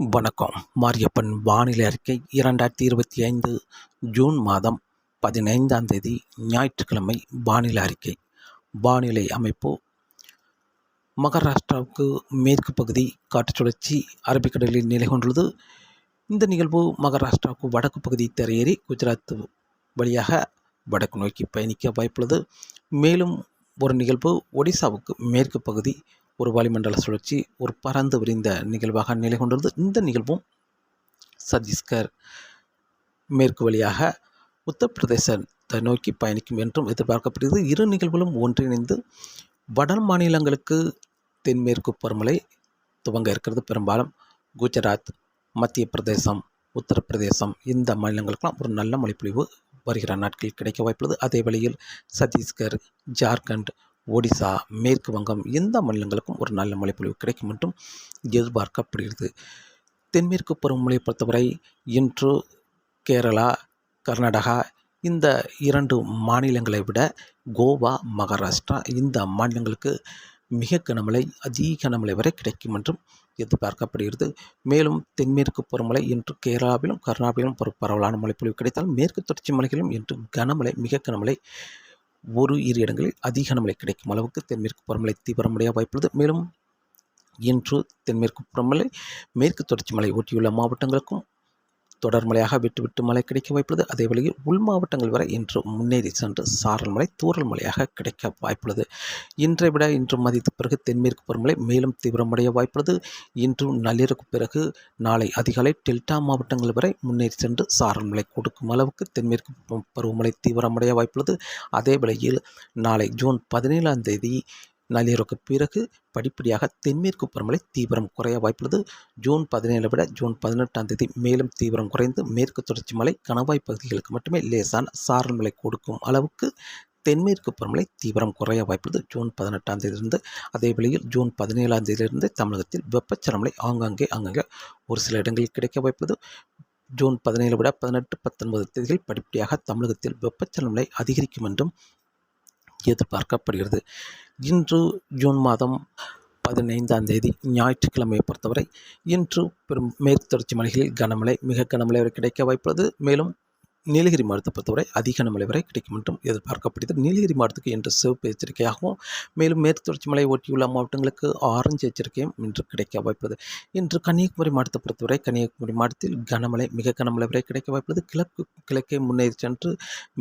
வணக்கம். மாரியப்பன் வானிலை அறிக்கை இரண்டாயிரத்தி இருபத்தி ஐந்து ஜூன் மாதம் பதினைந்தாம் தேதி ஞாயிற்றுக்கிழமை வானிலை அறிக்கை. வானிலை அமைப்பு. மகாராஷ்டிராவுக்கு மேற்கு பகுதி காற்று சுழற்சி அரபிக்கடலில் நிலை கொண்டுள்ளது. இந்த நிகழ்வு மகாராஷ்டிராவுக்கு வடக்கு பகுதி தரையேறி குஜராத் வழியாக வடக்கு நோக்கி பயணிக்க வாய்ப்புள்ளது. மேலும் ஒரு நிகழ்வு ஒடிசாவுக்கு மேற்கு பகுதி ஒரு வளிமண்டல சுழற்சி ஒரு பறந்து விரிந்த நிகழ்வாக நிலை கொண்டுள்ளது இந்த நிகழ்வும் சத்தீஸ்கர் மேற்கு வழியாக உத்தரப்பிரதேசத்தை நோக்கி பயணிக்கும் என்றும் எதிர்பார்க்கப்படுகிறது. இரு நிகழ்வுகளும் ஒன்றிணைந்து வட மாநிலங்களுக்கு தென்மேற்கு பருமலை துவங்க இருக்கிறது. பெரும்பாலும் குஜராத் மத்திய பிரதேசம் உத்தரப்பிரதேசம் இந்த மாநிலங்களுக்கெல்லாம் ஒரு நல்ல மழைப்பொழிவு வருகிற நாட்களில் கிடைக்க வாய்ப்புள்ளது. அதே வழியில் சத்தீஸ்கர் ஜார்க்கண்ட் ஒடிசா மேற்கு வங்கம் இந்த மாநிலங்களுக்கும் ஒரு நல்ல மழைப்பொழிவு கிடைக்கும் என்றும் எதிர்பார்க்கப்படுகிறது. தென்மேற்கு பருவமழையை பொறுத்தவரை இன்று கேரளா கர்நாடகா இந்த இரண்டு மாநிலங்களை விட கோவா மகாராஷ்டிரா இந்த மாநிலங்களுக்கு மிக கனமழை அதிக கனமழை வரை கிடைக்கும் என்றும் எதிர்பார்க்கப்படுகிறது. மேலும் தென்மேற்கு பருவமழை இன்று கேரளாவிலும் கர்நாடகாவிலும் பரவலான மழைப்பொழிவு கிடைத்தால் மேற்கு தொடர்ச்சி மலைகளிலும் இன்று கனமழை மிக கனமழை ஒரு இரு இடங்களில் அதிக கனமழை கிடைக்கும் அளவுக்கு தென்மேற்கு பருவமழை தீவிரமடைய வாய்ப்புள்ளது. மேலும் இன்று தென்மேற்கு பருவமழை மேற்கு தொடர்ச்சி மலை ஒட்டியுள்ள மாவட்டங்களுக்கும் தொடர் மழையாக விட்டு விட்டு மழை கிடைக்க வாய்ப்புள்ளது. அதே வழியில் உள் மாவட்டங்கள் வரை இன்று முன்னேறி சென்று சாரல் மழை தூரல் மழையாக கிடைக்க வாய்ப்புள்ளது. இன்றை விட இன்று மதியத்துக்கு பிறகு தென்மேற்கு பருவமழை மேலும் தீவிரமடைய வாய்ப்புள்ளது. இன்று நள்ளிரவுக்கு பிறகு நாளை அதிகாலை டெல்டா மாவட்டங்கள் வரை முன்னேறி சென்று சாரல் மழை கொடுக்கும் அளவுக்கு தென்மேற்கு பருவமழை தீவிரமடைய வாய்ப்புள்ளது. அதே வேளையில் நாளை ஜூன் பதினேழாம் தேதி நள்ளிரவுக்கு பிறகு படிப்படியாக தென்மேற்கு பருவமழை தீவிரம் குறைய வாய்ப்புள்ளது. ஜூன் பதினேழை விட ஜூன் பதினெட்டாம் தேதி மேலும் தீவிரம் குறைந்து மேற்கு தொடர்ச்சி மலை கணவாய் பகுதிகளுக்கு மட்டுமே லேசான சாரல் மழை கொடுக்கும் அளவுக்கு தென்மேற்கு பருவமழை தீவிரம் குறைய வாய்ப்புள்ளது. ஜூன் பதினெட்டாம் தேதியிலிருந்து அதே வேளையில் ஜூன் பதினேழாம் தேதியிலிருந்து தமிழகத்தில் வெப்பச்சலமலை ஆங்காங்கே அங்கங்கே ஒரு சில இடங்களில் கிடைக்க வாய்ப்புள்ளது. ஜூன் பதினேழு விட பதினெட்டு பத்தொன்பது தேதிகள் படிப்படியாக தமிழகத்தில் வெப்பச்சலமலை அதிகரிக்கும் என்றும் எதிர்பார்க்கப்படுகிறது. இன்று ஜூன் மாதம் பதினைந்தாம் தேதி ஞாயிற்றுக்கிழமையை பொறுத்தவரை இன்று பெரும் மேற்கு தொடர்ச்சி மலைகளில் கனமழை மிக கனமழை வரை கிடைக்க வாய்ப்புள்ளது. மேலும் நீலகிரி மாவட்டத்தை பொறுத்தவரை அதிக மழை வரை கிடைக்கும் என்றும் எதிர்பார்க்கப்படுகிறது. நீலகிரி மாவட்டத்துக்கு இன்று சிவப்பு எச்சரிக்கையாகவும் மேலும் மேற்கு தொடர்ச்சி மலை ஒட்டியுள்ள மாவட்டங்களுக்கு ஆரஞ்சு எச்சரிக்கையும் இன்று கிடைக்க வாய்ப்புள்ளது. இன்று கன்னியாகுமரி மாவட்டத்தை பொறுத்தவரை கன்னியாகுமரி மாவட்டத்தில் கனமழை மிக கனமழை வரை கிடைக்க வாய்ப்புள்ளது. கிழக்கு கிழக்கே முன்னேறி சென்று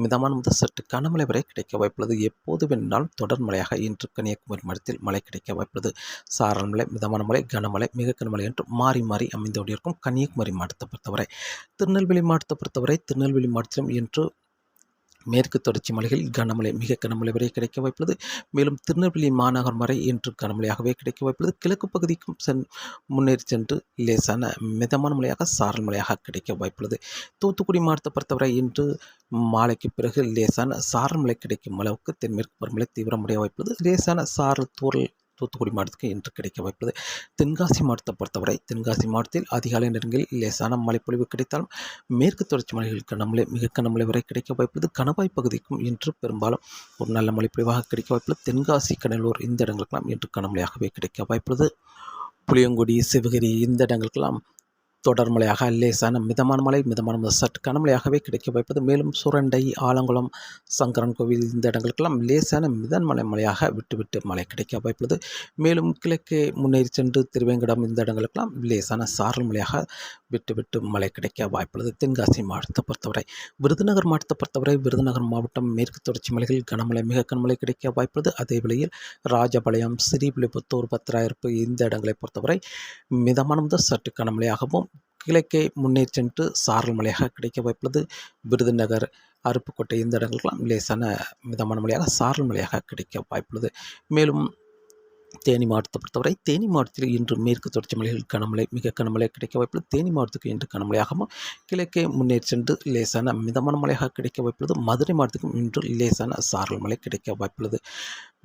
மிதமான முதல் சற்று கனமழை வரை கிடைக்க வாய்ப்புள்ளது. எப்போது வேணாலும் தொடர் மழையாக இன்று கன்னியாகுமரி மாவட்டத்தில் மழை கிடைக்க வாய்ப்புள்ளது. சாரல் மலை மிதமான மழை கனமழை மிக கனமழை என்று மாறி மாறி அமைந்து கொண்டிருக்கும் கன்னியாகுமரி மாவட்டத்தை பொறுத்தவரை. திருநெல்வேலி மாவட்டத்தை பொறுத்தவரை திருநெல்வேலி மாற்றம் இன்று மேற்கு தொடர்ச்சி மலைகளில் கனமழை மிக கனமழை வரை கிடைக்க வாய்ப்புள்ளது. மேலும் திருநெல்வேலி மாநகரம் வரை இன்று கனமழையாகவே கிடைக்க வாய்ப்புள்ளது. கிழக்கு பகுதிக்கும் சென் முன்னேறி சென்று லேசான மிதமான மழையாக சாரல் மழையாக கிடைக்க வாய்ப்புள்ளது. தூத்துக்குடி மாவட்டத்தை பொறுத்தவரை இன்று மாலைக்கு பிறகு லேசான சாரல் மழை கிடைக்கும் அளவுக்கு தென்மேற்கு பருவமழை தீவிரமடைய வாய்ப்புள்ளது. லேசான சாரல் தூரல் தூத்துக்குடி மாவட்டத்துக்கு இன்று கிடைக்க வாய்ப்புள்ளது. தென்காசி மாவட்டத்தை பொறுத்தவரை தென்காசி மாவட்டத்தில் அதிகாலை நேரங்களில் லேசான மழைப்பொழிவு கிடைத்தாலும் மேற்கு தொடர்ச்சி மலைகள் கனமழை மிக கனமழை வரை கிடைக்க வாய்ப்புள்ளது. கணவாய் பகுதிக்கும் இன்று பெரும்பாலும் ஒரு நல்ல மழைப்பொழிவாக கிடைக்க வாய்ப்புள்ளது. தென்காசி கடலூர் இந்த இடங்களுக்கெல்லாம் இன்று கனமழையாகவே கிடைக்க வாய்ப்புள்ளது. புளியங்குடி சிவகிரி இந்த இடங்களுக்கெல்லாம் தொடர் மழையாக லேசான மிதமான மழை மிதமான மழை சற்று கனமழையாகவே கிடைக்க வாய்ப்பது. மேலும் சுரண்டை ஆலங்குளம் சங்கரன் கோவில் இந்த இடங்களுக்கெல்லாம் லேசான மிதன்மலை மழையாக விட்டுவிட்டு மழை கிடைக்க வாய்ப்புள்ளது. மேலும் கிழக்கே முன்னேறி சென்று திருவேங்கடம் இந்த இடங்களுக்கெல்லாம் லேசான சாரல் மழையாக விட்டுவிட்டு மழை கிடைக்க வாய்ப்புள்ளது. தென்காசி மாவட்டத்தை பொறுத்தவரை விருதுநகர் மாவட்டத்தை பொறுத்தவரை விருதுநகர் மாவட்டம் மேற்கு தொடர்ச்சி மலைகளில் கனமழை மிக கனமழை கிடைக்க வாய்ப்புள்ளது. அதே வேளையில் ராஜபாளையம் ஸ்ரீவில்லிபுத்தூர் பத்திராயிருப்பு இந்த இடங்களை பொறுத்தவரை மிதமான முதல் சற்று கனமழையாகவும் கிழக்கே முன்னேறி சென்று சாரல் மழையாக கிடைக்க வாய்ப்புள்ளது. விருதுநகர் அருப்புக்கோட்டை இந்த இடங்களுக்கெல்லாம் லேசான மிதமான மழையாக சாரல் மழையாக கிடைக்க வாய்ப்புள்ளது. மேலும் தேனி மாவட்டத்தை பொறுத்தவரை தேனி மாவட்டத்தில் இன்று மேற்கு தொடர்ச்சி மலையில் கனமழை மிக கனமழை கிடைக்க வாய்ப்புள்ளது. தேனி மாவட்டத்துக்கு இன்று கனமழையாகவும் கிழக்கே முன்னேறி சென்று லேசான மிதமான மழையாக கிடைக்க வாய்ப்புள்ளது. மதுரை மாவட்டத்துக்கும் இன்று லேசான சாரல் மழை கிடைக்க வாய்ப்புள்ளது.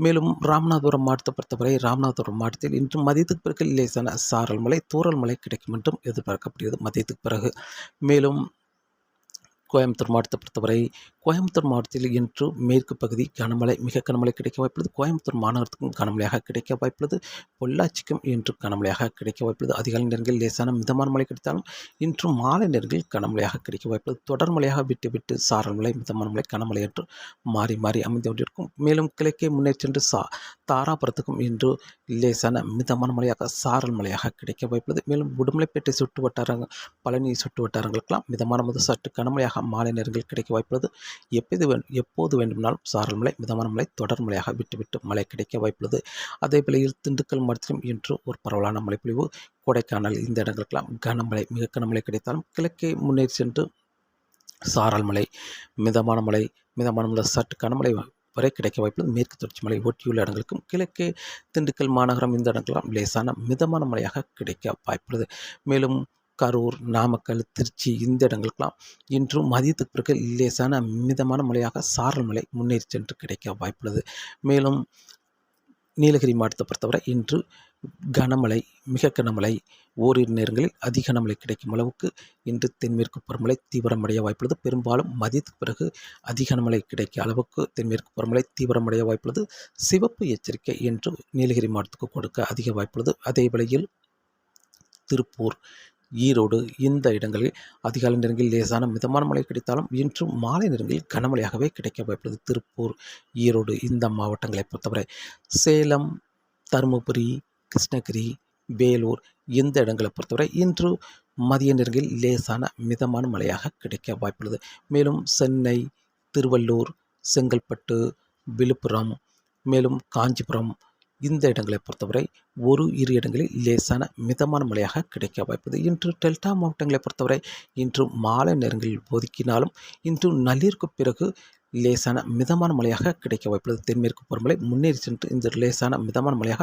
மேலும் ராமநாதபுரம் மாவட்டத்தை பொறுத்தவரை ராமநாதபுரம் மாவட்டத்தில் இன்று மதியத்துக்கு பிறகு லேசான சாரல் மழை தூரல் மழை கிடைக்கும் என்றும் எதிர்பார்க்கப்படுகிறது. மதியத்துக்கு பிறகு மேலும் கோயம்புத்தூர் மாவட்டத்தை பொறுத்தவரை கோயம்புத்தூர் மாவட்டத்தில் இன்று மேற்கு பகுதி கனமழை மிக கனமழை கிடைக்க வாய்ப்புள்ளது. கோயம்புத்தூர் மாநகரத்துக்கும் கனமழையாக கிடைக்க வாய்ப்புள்ளது. பொள்ளாச்சிக்கும் இன்று கனமழையாக கிடைக்க வாய்ப்புள்ளது. அதிகாலை நேரங்களில் லேசான மிதமான மழை கிடைத்தாலும் இன்று மாலை நேரங்களில் கனமழையாக கிடைக்க வாய்ப்புள்ளது. தொடர் மழையாக விட்டு விட்டு சாரல் மழை மிதமான மழை கனமழை என்று மாறி மாறி அமைந்து கொண்டிருக்கும். மேலும் கிழக்கே முன்னேற்றென்று சென்று சா தாராபுரத்துக்கும் இன்று லேசான மிதமான மழையாக சாரல் மழையாக கிடைக்க வாய்ப்புள்ளது. மேலும் உடுமலைப்பேட்டை சுட்டு வட்டாரங்கள் பழனி சுட்டு வட்டாரங்களுக்கெல்லாம் மிதமான முதல் சற்று கனமழையாக மாலை நேரங்களில் கிடைக்க வாய்ப்புள்ளது. எப்போது வேண்டும் எப்போது வேண்டுமானாலும் சாரல் மழை மிதமான மழை தொடர் மழையாக விட்டுவிட்டு மழை கிடைக்க வாய்ப்புள்ளது. அதே வேளையில் திண்டுக்கல் மாவட்டத்திலும் இன்று ஒரு பரவலான மழைப்பொழிவு. கொடைக்கானல் இந்த இடங்களுக்கெல்லாம் கனமழை மிக கனமழை கிடைத்தாலும் கிழக்கே முன்னேறி சென்று சாரல் மழை மிதமான மழை மிதமான மழை சற்று கனமழை வரை கிடைக்க வாய்ப்புள்ளது. மேற்கு தொடர்ச்சி மலை ஒட்டியுள்ள இடங்களுக்கும் கிழக்கே திண்டுக்கல் மாநகரம் இந்த இடங்களாம் லேசான மிதமான மழையாக கிடைக்க வாய்ப்புள்ளது. மேலும் கரூர் நாமக்கல் திருச்சி இந்த இடங்களுக்கெல்லாம் இன்றும் மதியத்துக்கு பிறகு லேசான மிதமான மழையாக சாரல் மழை முன்னேறி சென்று கிடைக்க வாய்ப்புள்ளது. மேலும் நீலகிரி மாவட்டத்தை பொறுத்தவரை இன்று கனமழை மிக கனமழை ஓரிரு நேரங்களில் அதிக கனமழை கிடைக்கும் அளவுக்கு இன்று தென்மேற்கு பருவமழை தீவிரமடைய வாய்ப்புள்ளது. பெரும்பாலும் மதியத்துக்கு பிறகு அதிக கனமழை கிடைக்க அளவுக்கு தென்மேற்கு பருவமழை தீவிரமடைய வாய்ப்புள்ளது. சிவப்பு எச்சரிக்கை என்று நீலகிரி மாவட்டத்துக்கு கொடுக்க அதிக வாய்ப்புள்ளது. அதே வேளையில் திருப்பூர் ஈரோடு இந்த இடங்களில் அதிகாலை நேரங்களில் லேசான மிதமான மழை கிடைத்தாலும் இன்றும் மாலை நேரங்களில் கனமழையாகவே கிடைக்க வாய்ப்புள்ளது. திருப்பூர் ஈரோடு இந்த மாவட்டங்களை பொறுத்தவரை சேலம் தருமபுரி கிருஷ்ணகிரி வேலூர் இந்த இடங்களை பொறுத்தவரை இன்று மதிய நேரங்களில் லேசான மிதமான மழையாக கிடைக்க வாய்ப்புள்ளது. மேலும் சென்னை திருவள்ளூர் செங்கல்பட்டு விழுப்புரம் மேலும் காஞ்சிபுரம் இந்த இடங்களை பொறுத்தவரை ஒரு இரு இடங்களில் லேசான மிதமான மழையாக கிடைக்க வாய்ப்புது இன்று டெல்டா மாவட்டங்களை பொறுத்தவரை இன்று மாலை நேரங்களில் ஒதுக்கினாலும் இன்று நள்ளிற்கு பிறகு லேசான மிதமான மழையாக கிடைக்க வாய்ப்புள்ளது. தென்மேற்கு பருவமழை முன்னேறி சென்று இந்த லேசான மிதமான மழையாக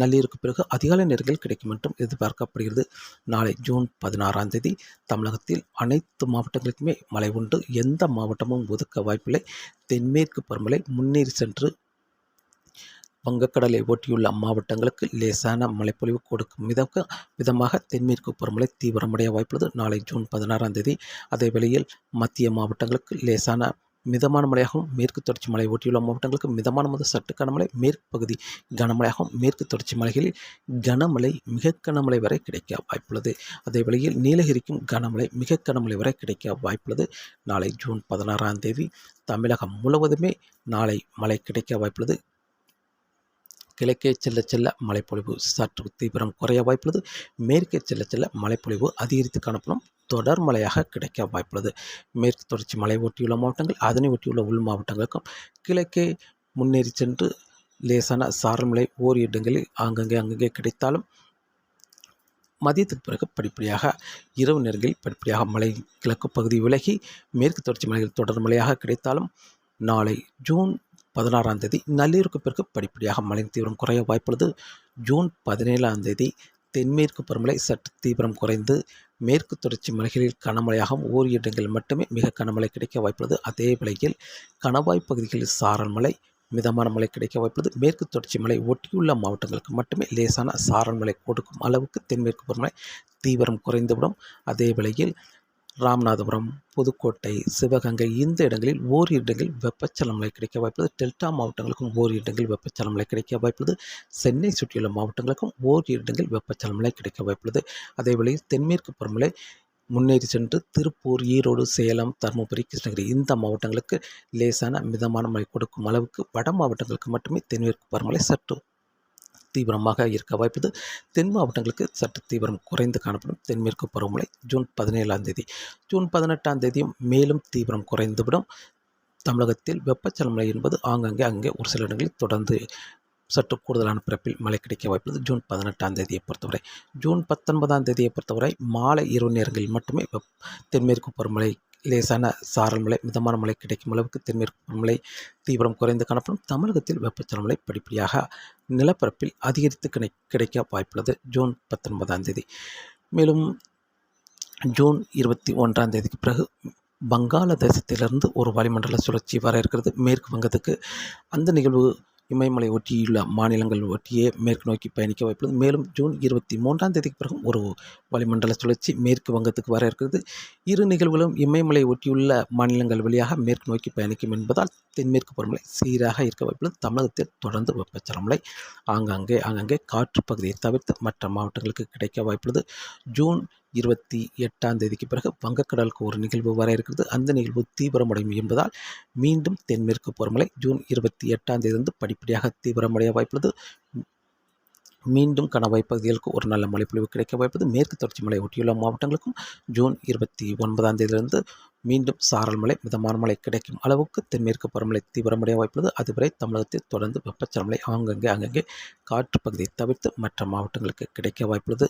நள்ளிருக்கு பிறகு அதிகாலை நேரங்களில் கிடைக்கும் என்றும் எதிர்பார்க்கப்படுகிறது. நாளை ஜூன் பதினாறாம் தேதி தமிழகத்தில் அனைத்து மாவட்டங்களுக்குமே மழை உண்டு. எந்த மாவட்டமும் ஒதுக்க வாய்ப்பில்லை. தென்மேற்கு பருவமழை முன்னேறி சென்று வங்கக்கடலை ஒட்டியுள்ள மாவட்டங்களுக்கு லேசான மழைப்பொழிவு கொடுக்கும் மிதக்க விதமாக தென்மேற்கு பருவமழை தீவிரமடைய வாய்ப்புள்ளது. நாளை ஜூன் பதினாறாம் தேதி அதே வேளையில் மத்திய மாவட்டங்களுக்கு லேசான மிதமான மழையாகவும் மேற்கு தொடர்ச்சி மலை ஒட்டியுள்ள மாவட்டங்களுக்கு மிதமான முதல் சட்டு கனமழை மேற்கு பகுதி கனமழையாகவும் மேற்கு தொடர்ச்சி மலைகளில் கனமழை மிக கனமழை வரை கிடைக்க வாய்ப்புள்ளது. அதே வேளையில் நீலகிரிக்கும் கனமழை மிக கனமழை வரை கிடைக்க வாய்ப்புள்ளது. நாளை ஜூன் பதினாறாம் தேதி தமிழகம் முழுவதுமே நாளை மழை கிடைக்க வாய்ப்புள்ளது. கிழக்கே செல்ல செல்ல மழைப்பொழிவு சற்று தீவிரம் குறைய வாய்ப்புள்ளது. மேற்கே செல்ல செல்ல மழைப்பொழிவு அதிகரித்து காணப்படும். தொடர் மழையாக கிடைக்க வாய்ப்புள்ளது. மேற்கு தொடர்ச்சி மலை ஒட்டியுள்ள மாவட்டங்கள் அதனை ஒட்டியுள்ள உள் மாவட்டங்களுக்கும் கிழக்கே முன்னேறி சென்று லேசான சாரல் மழை ஓர் இடங்களில் ஆங்கங்கே அங்கங்கே கிடைத்தாலும் மதியத்துக்கு பிறகு படிப்படியாக இரவு நேரங்களில் படிப்படியாக மலை கிழக்கு பகுதி விலகி மேற்கு தொடர்ச்சி மலைகள் தொடர் மழையாக கிடைத்தாலும் நாளை ஜூன் பதினாறாம் தேதி நள்ளிரவுக்கு பிறகு படிப்படியாக மழை தீவிரம் குறைய வாய்ப்புள்ளது. ஜூன் பதினேழாம் தேதி தென்மேற்கு பருவமழை சற்று தீவிரம் குறைந்து மேற்கு தொடர்ச்சி மலைகளில் கனமழையாகவும் ஓர் இடங்களில் மட்டுமே மிக கனமழை கிடைக்க வாய்ப்புள்ளது. அதே வேளையில் கணவாய் பகுதிகளில் சாரல் மழை மிதமான மழை கிடைக்க வாய்ப்புள்ளது. மேற்கு தொடர்ச்சி மலை ஒட்டியுள்ள மாவட்டங்களுக்கு மட்டுமே லேசான சாரல் மழை கொடுக்கும் அளவுக்கு தென்மேற்கு பருவமழை தீவிரம் குறைந்துவிடும். அதே வேளையில் ராமநாதபுரம் புதுக்கோட்டை சிவகங்கை இந்த இடங்களில் ஓரி இடங்களில் வெப்பச்சலம் மழை கிடைக்க வாய்ப்புள்ளது. டெல்டா மாவட்டங்களுக்கும் ஓரி இடங்களில் வெப்பச்சலம் மழை கிடைக்க வாய்ப்புள்ளது. சென்னை சுற்றியுள்ள மாவட்டங்களுக்கும் ஓரி இடங்களில் வெப்பச்சலம் மழை கிடைக்க வாய்ப்புள்ளது. அதே தென்மேற்கு பருவமழை முன்னேறி சென்று திருப்பூர் ஈரோடு சேலம் தருமபுரி கிருஷ்ணகிரி இந்த மாவட்டங்களுக்கு லேசான மிதமான மழை கொடுக்கும் அளவுக்கு வட மாவட்டங்களுக்கு மட்டுமே தென்மேற்கு பருவமழை சற்று தீவிரமாக இருக்க வாய்ப்பது. தென் மாவட்டங்களுக்கு சற்று தீவிரம் குறைந்து காணப்படும். தென்மேற்கு பருவமழை ஜூன் பதினேழாம் தேதி. ஜூன் பதினெட்டாம் தேதியும் மேலும் தீவிரம் குறைந்துவிடும். தமிழகத்தில் வெப்பச்சலமலை என்பது ஆங்காங்கே அங்கே ஒரு சில இடங்களில் தொடர்ந்து சற்று கூடுதலான பிறப்பில் மழை கிடைக்க வாய்ப்புள்ளது ஜூன் பதினெட்டாம் தேதியை பொறுத்தவரை. ஜூன் பத்தொன்பதாம் தேதியை பொறுத்தவரை மாலை இரவு நேரங்களில் மட்டுமே வெப் தென்மேற்கு பருவமழை லேசான சாரல் மழை மிதமான மழை கிடைக்கும் அளவுக்கு தென்மேற்கு மழை தீவிரம் குறைந்து காணப்படும் தமிழகத்தில் வெப்பச்சலன மழை படிப்படியாக நிலப்பரப்பில் அதிகரித்து கிடை கிடைக்க வாய்ப்புள்ளது. ஜூன் பத்தொன்பதாம் தேதி. மேலும் ஜூன் இருபத்தி ஒன்றாம் தேதிக்கு பிறகு வங்காளதேசத்திலிருந்து ஒரு வளிமண்டல சுழற்சி வர இருக்கிறது. மேற்கு வங்கத்துக்கு அந்த நிகழ்வு இமயமலை ஒட்டியுள்ள மாநிலங்கள் ஒட்டியே மேற்கு நோக்கி பயணிக்க வாய்ப்புள்ளது. மேலும் ஜூன் இருபத்தி மூன்றாம் தேதிக்கு பிறகு ஒரு வளிமண்டல சுழற்சி மேற்கு வங்கத்துக்கு வர இருக்கிறது. இரு நிகழ்வுகளும் இமயமலை ஒட்டியுள்ள மாநிலங்கள் வழியாக மேற்கு நோக்கி பயணிக்கும் என்பதால் தென்மேற்கு பருவமழை சீராக இருக்க வாய்ப்புள்ளது. தமிழகத்தில் தொடர்ந்து வெப்பச்சலமலை ஆங்காங்கே ஆங்காங்கே காற்று பகுதியை தவிர்த்து மற்ற மாவட்டங்களுக்கு கிடைக்க வாய்ப்புள்ளது. ஜூன் இருபத்தி எட்டாம் தேதிக்கு பிறகு வங்கக்கடலுக்கு ஒரு நிகழ்வு வர இருக்கிறது. அந்த நிகழ்வு தீவிரமடையும் என்பதால் மீண்டும் தென்மேற்கு பருவமழை ஜூன் இருபத்தி எட்டாம் தேதியிலிருந்து படிப்படியாக தீவிரமடைய வாய்ப்புள்ளது. மீண்டும் கணவாய் பகுதிகளுக்கு ஒரு நல்ல மழைப்பொழிவு கிடைக்க வாய்ப்பது மேற்கு தொடர்ச்சி மலை ஒட்டியுள்ள மாவட்டங்களுக்கும் ஜூன் இருபத்தி ஒன்பதாம் தேதியிலிருந்து மீண்டும் சாரல் மழை மிதமான மழை கிடைக்கும் அளவுக்கு தென்மேற்கு பருவமழை தீவிரமடைய வாய்ப்புள்ளது. அதுவரை தமிழகத்தில் தொடர்ந்து வெப்பச்சலமலை ஆங்கங்கே அங்கங்கே காற்று பகுதியை தவிர்த்து மற்ற மாவட்டங்களுக்கு கிடைக்க வாய்ப்புள்ளது.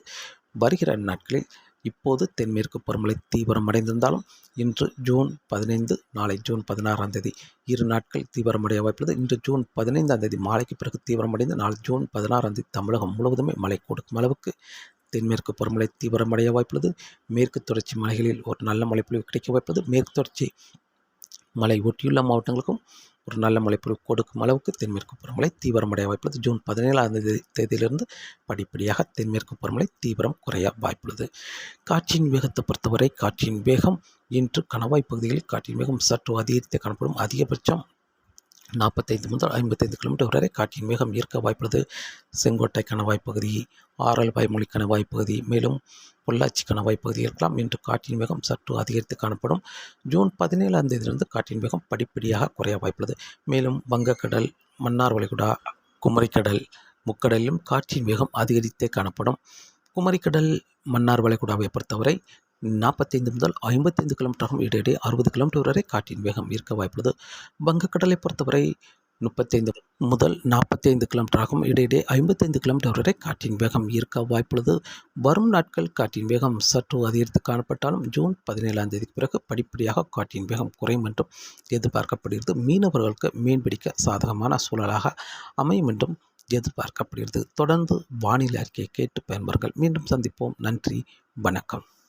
வருகிற நாட்களில் இப்போது தென்மேற்கு பருவமழை தீவிரமடைந்திருந்தாலும் இன்று ஜூன் பதினைந்து நாளை ஜூன் பதினாறாம் தேதி இரு நாட்கள் தீவிரமடைய வாய்ப்புள்ளது. இன்று ஜூன் பதினைந்தாம் தேதி மாலைக்கு பிறகு தீவிரமடைந்து நாளை ஜூன் பதினாறாம் தேதி தமிழகம் முழுவதுமே மழை கொடுக்கும் அளவுக்கு தென்மேற்கு பருவமழை தீவிரமடைய வாய்ப்புள்ளது. மேற்கு தொடர்ச்சி மலைகளில் ஒரு நல்ல மழைப்பொழிவு கிடைக்க வாய்ப்புள்ளது. மேற்கு தொடர்ச்சி மலை ஒட்டியுள்ள மாவட்டங்களுக்கும் ஒரு நல்ல மழைப்பொழிவு கொடுக்கும் அளவுக்கு தென்மேற்கு பருவமழை தீவிரமடைய வாய்ப்புள்ளது. ஜூன் பதினேழாம் தேதி தேதியிலிருந்து படிப்படியாக தென்மேற்கு பருவமழை தீவிரம் குறைய வாய்ப்புள்ளது. காற்றின் வேகத்தை பொறுத்தவரை காற்றின் வேகம் இன்று கணவாய் பகுதிகளில் காற்றின் வேகம் சற்று அதிகரித்து காணப்படும். அதிகபட்சம் நாற்பத்தைந்து முதல் ஐம்பத்தைந்து கிலோமீட்டர் வரை காற்றின் வேகம் ஈர்க்க வாய்ப்புள்ளது. செங்கோட்டை கணவாய் பகுதி ஆரல் வாய்மொழி கணவாய் பகுதி மேலும் பொள்ளாச்சி கணவாய் பகுதி இருக்கலாம். இன்று காற்றின் வேகம் சற்று அதிகரித்து காணப்படும். ஜூன் பதினேழாம் தேதியிலிருந்து காற்றின் வேகம் படிப்படியாக குறைய வாய்ப்புள்ளது. மேலும் வங்கக்கடல் மன்னார் வளைகுடா குமரிக்கடல் முக்கடலிலும் காற்றின் வேகம் அதிகரித்தே காணப்படும். குமரிக்கடல் மன்னார் வளைகுடாவை பொறுத்தவரை நாற்பத்தைந்து முதல் ஐம்பத்தைந்து கிலோமீட்டராகும் இடையிடையே அறுபது கிலோமீட்டர் வரை காற்றின் வேகம் இருக்க வாய்ப்புள்ளது. வங்கக்கடலை பொறுத்தவரை முப்பத்தைந்து முதல் நாற்பத்தைந்து கிலோமீட்டராகும் இடையிடையே ஐம்பத்தைந்து கிலோமீட்டர் வரை காற்றின் வேகம் இருக்க வாய்ப்புள்ளது. வரும் நாட்கள் காற்றின் வேகம் சற்று அதிகரித்து காணப்பட்டாலும் ஜூன் பதினேழாம் தேதிக்கு பிறகு படிப்படியாக காற்றின் வேகம் குறையும் என்றும் எதிர்பார்க்கப்படுகிறது. மீனவர்களுக்கு மீன்பிடிக்க சாதகமான சூழலாக அமையும் என்றும் எதிர்பார்க்கப்படுகிறது. தொடர்ந்து வானிலை அறிக்கையை கேட்டு பயன்பர்கள் மீண்டும் சந்திப்போம். நன்றி. வணக்கம்.